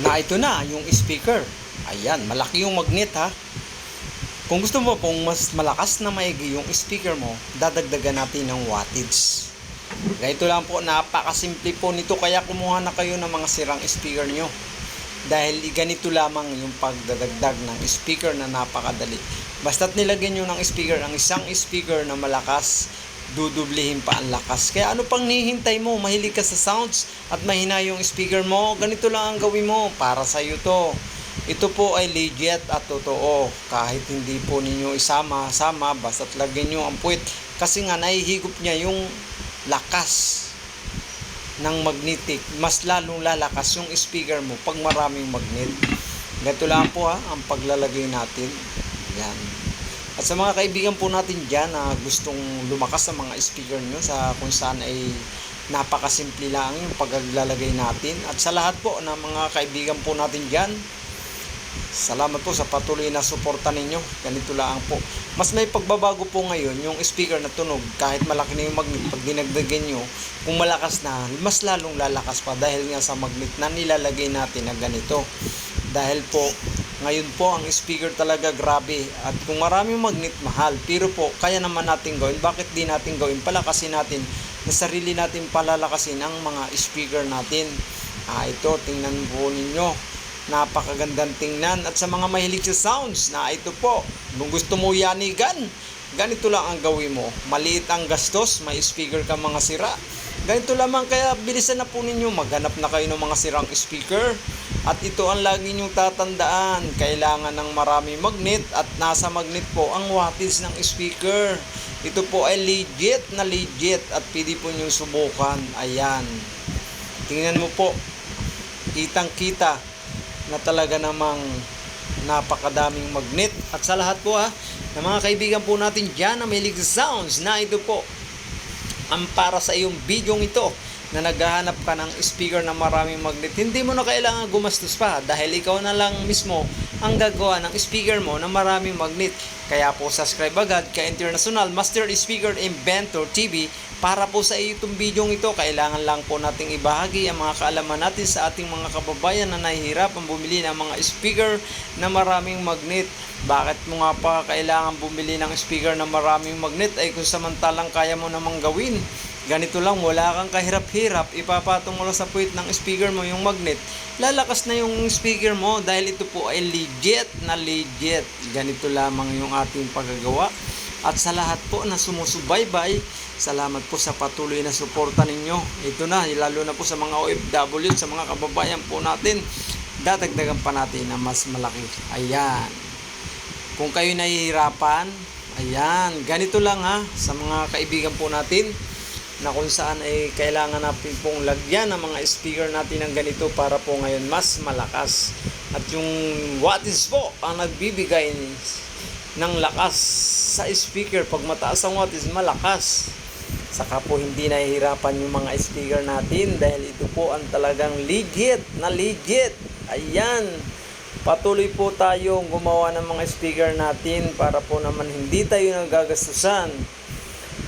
na ito na yung speaker. Ayan, malaki yung magnet ha. Kung gusto mo pong mas malakas na maigi yung speaker mo, dadagdagan natin ng wattage. Ganito lang po, napakasimple po nito kaya kumuha na kayo ng mga sirang speaker nyo. Dahil ganito lamang yung pagdadagdag ng speaker na napakadali. Basta't nilagyan nyo ng speaker, ang isang speaker na malakas, dudublihin pa ang lakas. Kaya ano pang nihintay mo? Mahilig ka sa sounds at mahina yung speaker mo? Ganito lang ang gawin mo para sa iyo to. Ito po ay legit at totoo. Kahit hindi po ninyo isama-sama, basta't lagyan nyo ang puwit. Kasi nga nahihigop niya yung lakas ng magnetic. Mas lalong lalakas yung speaker mo pag maraming magnet. Ganito lang po ha, ang paglalagay natin. Yan. At sa mga kaibigan po natin dyan na gustong lumakas sa mga speaker nyo sa kung saan ay napakasimple lang yung paglalagay natin. At sa lahat po ng mga kaibigan po natin dyan, salamat po sa patuloy na suporta ninyo. Ganito lang po. Mas may pagbabago po ngayon yung speaker na tunog kahit malaki na yung magnet pag dinagdagan nyo kung malakas na mas lalong lalakas pa dahil nga sa magnet na nilalagay natin na ganito dahil po ngayon po ang speaker talaga grabe. At kung maraming magnet mahal pero po kaya naman natin gawin. Bakit di natin gawin? Palakasin natin. Na sarili natin palalakasin ang mga speaker natin. Ah ito tingnan po ninyo. Napakagandang tingnan. At sa mga mahilig sa sounds na ito po. Kung gusto mo yanigan ganito lang ang gawin mo. Maliit ang gastos may speaker ka mga sira. Ganito lamang kaya bilisan na po ninyo. Maghanap na kayo ng mga sirang speaker at ito ang lagi nyong tatandaan. Kailangan ng marami magnet at nasa magnet po ang wattage ng speaker. Ito po ay legit na legit at pwede po nyong subukan. Ayan. Tingnan mo po. Kitang kita na talaga namang napakadaming magnet. At sa lahat po ha, ng mga kaibigan po natin dyan na may sounds na ito po ang para sa iyong video ito na naghahanap ka ng speaker na maraming magnet. Hindi mo na kailangan gumastos pa dahil ikaw na lang mismo ang gagawa ng speaker mo na maraming magnet. Kaya po subscribe agad ka International Master Speaker Inventor TV para po sa itong video ito. Kailangan lang po nating ibahagi ang mga kaalaman natin sa ating mga kababayan na nahihirapan bumili ng mga speaker na maraming magnet. Bakit mo nga pa kailangan bumili ng speaker na maraming magnet ay kung samantalang kaya mo namang gawin ganito lang, wala kang kahirap-hirap, ipapatong mo sa puwit ng speaker mo yung magnet, lalakas na yung speaker mo dahil ito po ay legit na legit. Ganito lamang yung ating paggagawa. At sa lahat po na sumusubaybay, salamat po sa patuloy na suporta ninyo. Ito na, lalo na po sa mga OFW, sa mga kababayan po natin, dadagdagan pa natin na mas malaki. Ayan. Kung kayo nahihirapan, ayan, ganito lang ha, sa mga kaibigan po natin, na kung saan ay kailangan natin pong lagyan ng mga speaker natin ng ganito para po ngayon mas malakas. At yung wattage po ang nagbibigay ng lakas sa speaker. Pag mataas ang wattage, malakas. Saka po hindi nahihirapan yung mga speaker natin dahil ito po ang talagang legit na legit. Ayan. Patuloy po tayong gumawa ng mga speaker natin para po naman hindi tayo nagagastusan.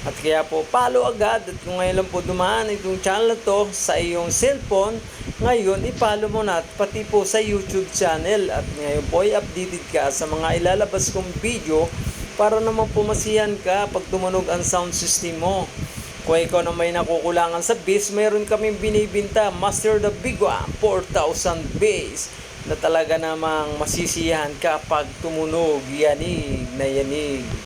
At kaya po, follow agad. At kung ngayon lang po dumaan itong channel to sa iyong cellphone, ngayon, i-follow mo na at pati po sa YouTube channel. At ngayon po, i-updated ka sa mga ilalabas kong video para naman po masiyan ka pag tumunog ang sound system mo. Kung ikaw na may nakukulangan sa bass, meron kaming binibinta Master the Big One 4,000 bass na talaga namang masisiyahan ka pag tumunog yanig na yanig.